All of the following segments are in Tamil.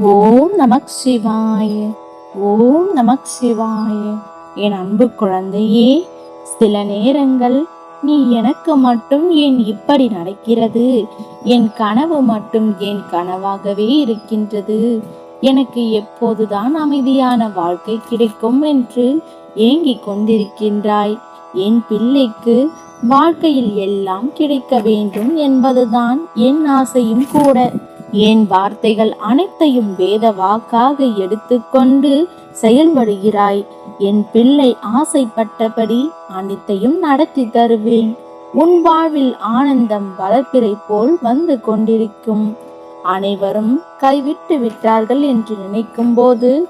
ஓம் நமக் சிவாய ஓம் நமக் சிவாய. என் அன்பு குழந்தையே சில நேரங்கள் நீ எனக்கு மட்டும் ஏன் இப்படி நடக்கிறது? என் கனவு மட்டும் என் கனவாகவே இருக்கின்றது? எனக்கு எப்போதுதான் அமைதியான வாழ்க்கை கிடைக்கும் என்று ஏங்கிக் கொண்டிருக்கின்றாய். என் பிள்ளைக்கு வாழ்க்கையில் எல்லாம் கிடைக்க வேண்டும் என்பதுதான் என் ஆசையும் கூட. என் வார்த்தைகள் அனைத்தையும் வேத வாக்காக எடுத்துக்கொண்டு செயல்படுகிறாய். என் பிள்ளை ஆசைப்பட்டபடி அனைத்தையும் நடத்தி தருவேன். உன் வாழ்வில் ஆனந்தம் வளர்ப்பிறை போல் வந்து கொண்டிருக்கும். அனைவரும் கைவிட்டு விட்டார்கள் என்று நினைக்கும் போது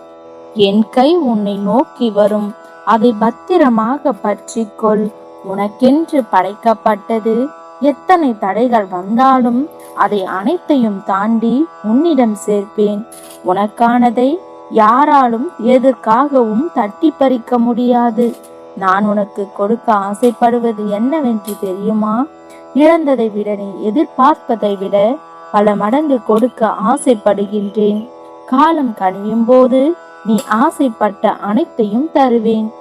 என் கை உன்னை நோக்கி வரும். அதை பத்திரமாக பற்றிக்கொள். உனக்கென்று படைக்கப்பட்டது எத்தனை தடைகள் வந்தாலும் அதை அனைத்தையும் தாண்டி உன்னிடம் சேர்ப்பேன். உனக்கானதை யாராலும் எதற்காகவும் தட்டி பறிக்க முடியாது. நான் உனக்கு கொடுக்க ஆசைப்படுவது என்னவென்று தெரியுமா? இழந்ததை விட நீ எதிர்பார்ப்பதை விட பல மடங்கு கொடுக்க ஆசைப்படுகின்றேன். காலம் கனியும் போது நீ ஆசைப்பட்ட அனைத்தையும் தருவேன்.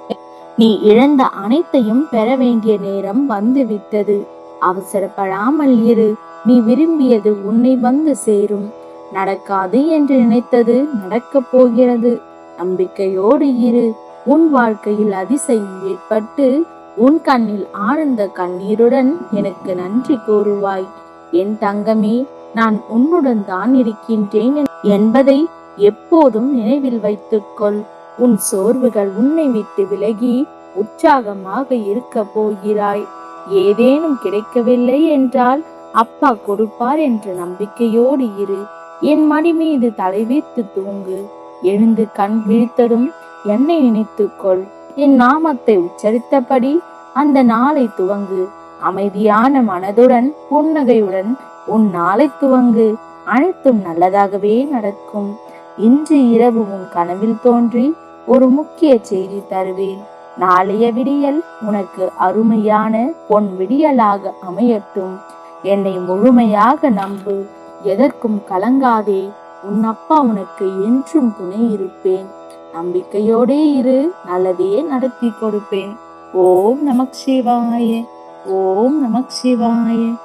நீ இழந்த அனைத்தையும் பெற வேண்டிய நேரம் வந்துவிட்டது. அவசரப்படாமல் இரு. நீ விரும்பியது உன்னை வந்து சேரும். நடக்காது என்று நினைத்தது நடக்கப் போகிறது. நம்பிக்கையோடு இரு. உன் வாழ்க்கையில் அதிசயம் ஏற்பட்டு உன் கண்ணில் ஆனந்த கண்ணீருடன் எனக்கு நன்றி கூறுவாய். என் தங்கமே நான் உன்னுடன் தான் இருக்கின்றேன் என்பதை எப்போதும் நினைவில் வைத்துக்கொள். உன் சோர்வுகள் உன்னை விட்டு விலகி உற்சாகமாக இருக்க போகிறாய். ஏதேனும் கிடைக்கவில்லை என்றால் அப்பா கொடுப்பார் என்ற நம்பிக்கையோடு இரு. என் மடி மீது தலை வைத்து தூங்கு. எழுந்து கண் விழித்ததும் என்னை நினைத்துக்கொள் என் நாமத்தை உச்சரித்தபடி அந்த நாளை துவங்கு. அமைதியான மனதுடன் புன்னகையுடன் உன் நாளை துவங்கு. அனைத்தும் நல்லதாகவே நடக்கும். இன்று இரவு உன் கனவில் தோன்றி ஒரு முக்கிய செய்தி தருவேன். நாளைய விடியல் உனக்கு அருமையான பொன் விடியலாக அமையட்டும். என்னை முழுமையாக நம்பு. எதற்கும் கலங்காதே. உன் அப்பா உனக்கு என்றும் துணை இருப்பேன். நம்பிக்கையோடே இரு. நல்லதே நடத்தி கொடுப்பேன். ஓம் நமக் சிவாய ஓம் நமக் சிவாய